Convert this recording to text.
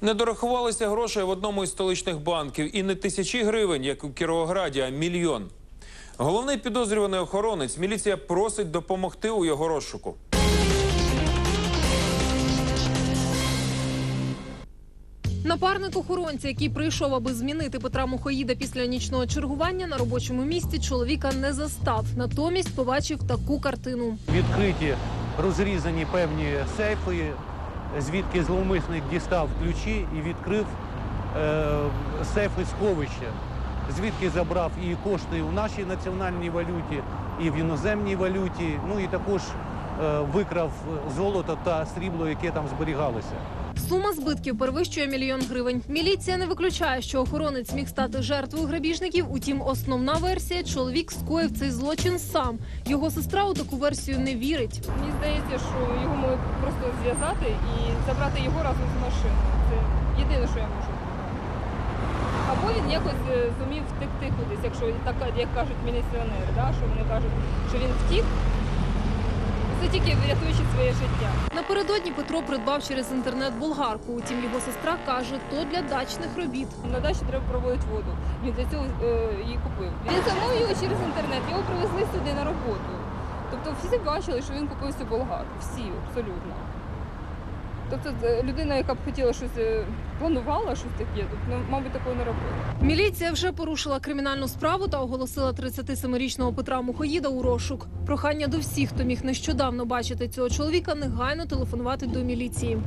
Не дорахувалися грошей в одному із столичних банків і не тисячі гривень, як у Кіровограді, а мільйон. Головний підозрюваний охоронець міліція просить допомогти у його розшуку. Напарник охоронця, який прийшов, аби змінити Петра Мухоїда після нічного чергування, на робочому місці чоловіка не застав. Натомість побачив таку картину. відкриті розрізані певні сейфи, звідки зловмисник дістав ключі і відкрив е, сейфи сховища, звідки забрав і кошти у нашій національній валюті, і в іноземній валюті. Ну і також викрав золото та срібло, яке там зберігалося. Сума збитків перевищує мільйон гривень. Міліція не виключає, що охоронець міг стати жертвою грабіжників. Утім, основна версія чоловік скоїв цей злочин сам. Його сестра у таку версію не вірить. Мені здається, що його можуть просто зв'язати і забрати його разом з машиною. Це єдине, що я можу. Або він якось е, зумів втекти кудись, якщо так як кажуть міліціонери, да? що вони кажуть, що він втік. Це тільки врятуючи своє життя. Напередодні Петро придбав через інтернет болгарку. Утім, його сестра каже, то для дачних робіт. На дачі треба проводити воду. Він для цього е, її купив. Він замовив його через інтернет, його привезли сюди на роботу. Тобто всі бачили, що він купив цю болгарку. Всі абсолютно. Тобто е, людина, яка б хотіла щось е, планувала щось таке, ну, мабуть, такого не робила. Міліція вже порушила кримінальну справу та оголосила 37-річного Петра Мухоїда у розшук. Прохання до всіх, хто міг нещодавно бачити цього чоловіка, негайно телефонувати до міліції.